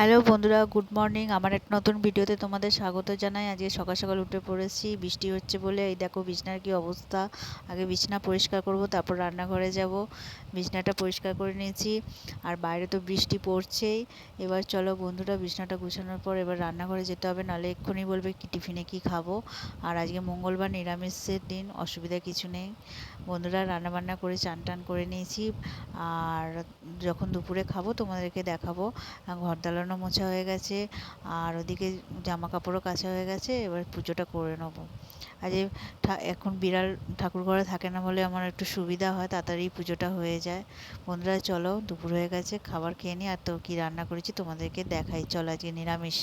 Hello বন্ধুরা, good morning. আমার এক নতুন ভিডিওতে তোমাদের স্বাগত জানাই। আজকে সকাল সকাল উঠে পড়েছি, বৃষ্টি হচ্ছে বলে। এই দেখো বিছনার কি অবস্থা। আগে বিছনা পরিষ্কার করব, তারপর রান্নাঘরে যাব। বিছনাটা পরিষ্কার করে নিয়েছি। আর বাইরে তো বৃষ্টি পড়ছেই। এবার চলো বন্ধুরা, বিছনাটা গুছানোর পর এবার রান্নাঘরে যেতে হবে। নাহলে এক্ষুনি বলবে কি টিফিনে কি খাব। আর আজকে মঙ্গলবার নিরামিষের দিন, অসুবিধা কিছু নেই। বন্ধুরা, রান্নাবান্না করে চান টান করে নিয়েছি। আর যখন দুপুরে খাব, তোমাদেরকে দেখাবো। ঘর দালানো মোছা হয়ে গেছে, আর ওদিকে জামা কাপড়ও কাছা হয়ে গেছে, এবার পুজোটা করে নেব। আজ এখন বিড়াল ঠাকুর ঘরে থাকে না বলে আমার একটু সুবিধা হয়, তাড়াতাড়ি পুজোটা হয়ে যায়। বন্ধুরা, চলো, দুপুর হয়ে গেছে, খাবার খেয়ে নিই, আর তো কী রান্না করেছি তোমাদেরকে দেখাই। চলো, আজকে নিরামিষ।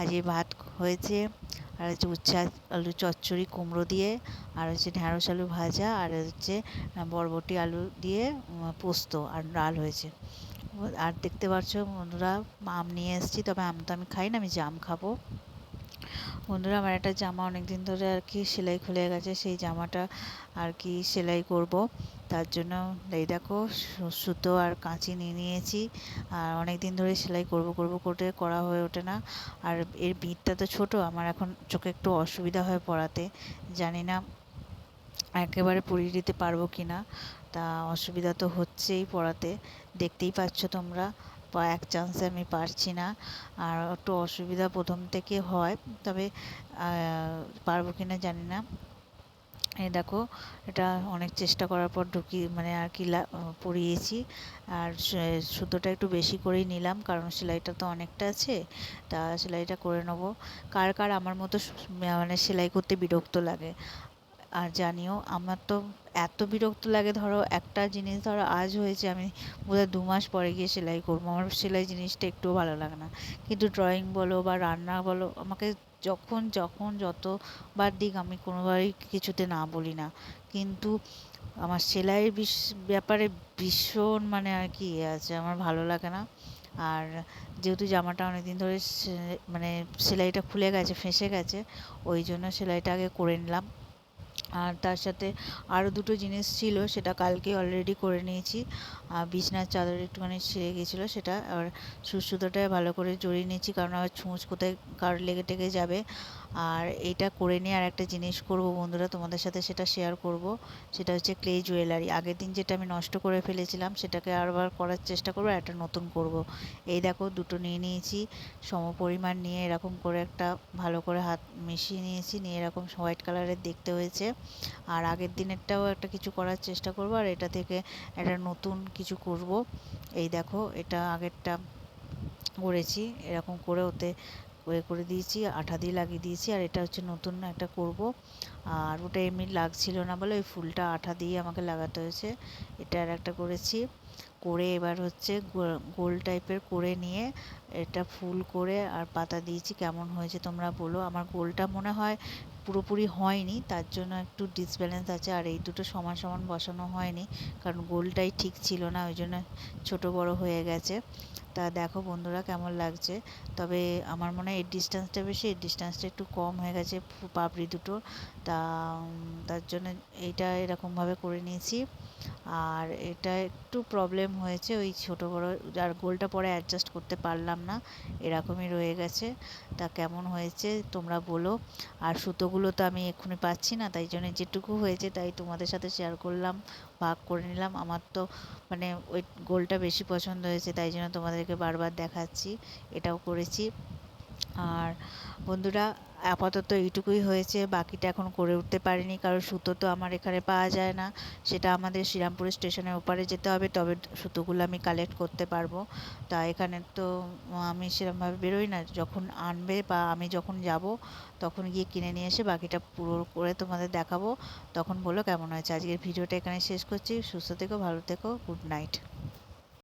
আজকে ভাত হয়েছে, আর হচ্ছে উচ্ছা আলু চচ্চড়ি কুমড়ো দিয়ে, আর হচ্ছে ঢ্যাঁড়স আলু ভাজা, আর হচ্ছে বরবটি আলু দিয়ে পোস্ত, আর ডাল হয়েছে। আর দেখতে পাচ্ছ বন্ধুরা, আম নিয়ে এসেছি, তবে আম তো আমি খাই না, আমি জাম খাব। বন্ধুরা, আমার একটা জামা অনেক দিন ধরে আর কি সেলাই খুলে গেছে, সেই জামাটা আর কি সেলাই করব। তার জন্য এই দেখো সুতো আর কাঁচি নিয়ে নিয়েছি, আর অনেক দিন ধরে সেলাই করব করব করে করা হয়ে ওঠে না। আর এর বিটটা তো ছোট, আমার এখন চোখে একটু অসুবিধা হয় পড়াতে, জানি না একেবারে পরিয়ে দিতে পারব কি না, তা অসুবিধা তো হচ্ছেই পড়াতে। দেখতেই পাচ্ছ তোমরা এক চান্সে আমি পারছি না। আর একটু অসুবিধা প্রথম থেকে হয়, তবে পারব কি না জানি না। এই দেখো, এটা অনেক চেষ্টা করার পর ঢুকি মানে আর কি পরিয়েছি আর সুতোটা একটু বেশি করেই নিলাম, কারণ সেলাইটা তো অনেকটা আছে, তা সেলাইটা করে নেব। কার কার আমার মতো মানে সেলাই করতে বিরক্ত লাগে? আর জানিও, আমার তো এত বিরক্ত লাগে, ধরো একটা জিনিস ধরো আজ হয়েছে, আমি বোধহয় দু মাস পরে গিয়ে সেলাই করব। আমার সেলাই জিনিসটা একটুও ভালো লাগে না। কিন্তু ড্রয়িং বলো বা রান্না বলো, আমাকে যখন যখন যতবার দিক, আমি কোনোবারই কিছুতে না বলি না। কিন্তু আমার সেলাইয়ের ব্যাপারে ভীষণ মানে আর কি ইয়ে আছে, আমার ভালো লাগে না। আর যেহেতু জামাটা অনেক দিন ধরে মানে সেলাইটা খুলে গেছে, ফেঁসে গেছে, ওই জন্য সেলাইটা আগে করে নিলাম। আর তার সাথে আরও দুটো জিনিস ছিল, সেটা কালকে অলরেডি করে নিয়েছি। আর বিছনার চাদর একটুখানি ছিঁড়ে গেছিল সেটা আর সুসুতোটায় ভালো করে জড়িয়ে নিয়েছি কারণ আবার ছুঁচ কোথায় কার লেগে টেগে যাবে। আর এটা করে নিয়ে আর একটা জিনিস করব বন্ধুরা, তোমাদের সাথে সেটা শেয়ার করব। সেটা হচ্ছে ক্লে জুয়েলারি আগের দিন যেটা আমি নষ্ট করে ফেলেছিলাম, সেটাকে আরবার করার চেষ্টা করব একটা নতুন করব। এই দেখো, দুটো নিয়ে নিয়েছি। সম পরিমাণ নিয়ে এরকম করে একটা ভালো করে হাত মিশিয়ে নিয়েছি। নিয়ে এরকম হোয়াইট কালারের দেখতে হয়েছে। আর আগের দিনেরটাও একটা কিছু করার চেষ্টা করব, আর এটা থেকে একটা নতুন কিছু করব। এই দেখো, এটা আগেরটা করেছি, এরকম করে ওতে ওয়ে করে দিয়েছি, আঠা দিয়ে লাগিয়ে দিয়েছি, আর এটা হচ্ছে নতুন একটা করব। আর ওটা এমনি লাগছিল না বলে ওই ফুলটা আঠা দিয়ে আমাকে লাগাতে হয়েছে। এটা আর একটা করেছি, করে এবার হচ্ছে গোল টাইপের করে নিয়ে এটা ফুল করে আর পাতা দিয়েছি, কেমন হয়েছে তোমরা বলো। আমার গোলটা মনে হয় পুরোপুরি হয়নি, তার জন্য একটু ডিসব্যালেন্স আছে, আর এই দুটো সমান সমান বসানো হয়নি, কারণ গোলটাই ঠিক ছিল না, ওই জন্য ছোটো বড় হয়ে গেছে। তা দেখো বন্ধুরা কেমন লাগছে, তবে আমার মনে হয় এর ডিস্টেন্সটা বেশি, এর ডিস্টেন্সটা একটু কম হয়ে গেছে পাপড়ি দুটো, তা তার জন্য এইটা এরকমভাবে করে নিয়েছি। আর এটা একটু প্রবলেম হয়েছে, ওই ছোটো বড়ো আর গোলটা পরে অ্যাডজাস্ট করতে পারলাম না, এরকমই রয়ে গেছে। তা কেমন হয়েছে তোমরা বলো। আর সুতোগুলো তো আমি এক্ষুনি পাচ্ছি না, তাই জন্য যেটুকু হয়েছে তাই তোমাদের সাথে শেয়ার করলাম, ভাগ করে নিলাম। আমার তো মানে ওই গোলটা বেশি পছন্দ হয়েছে, তাই জন্য তোমাদেরকে বারবার দেখাচ্ছি। এটাও করেছি। আর বন্ধুরা, আপাতত এইটুকুই হয়েছে। বাকিটা এখন করে উঠতে পারিনি, কারণ সুতো তো আমার এখানে পাওয়া যায় না। সেটা আমাদের শ্রীরামপুর স্টেশনের ওপারে যেতে হবে, তবে সুতোগুলো আমি কালেক্ট করতে পারব। তা এখানে তো আমি সেরকমভাবে বেরোই না। যখন আনবে বা আমি যখন যাব, তখন গিয়ে কিনে নিয়ে এসে বাকিটা পুরো করে তোমাদের দেখাবো। তখন বলো কেমন হয়েছে। আজকের ভিডিওটা এখানে শেষ করছি। সুস্থ থেকো, ভালো থেকো গুড নাইট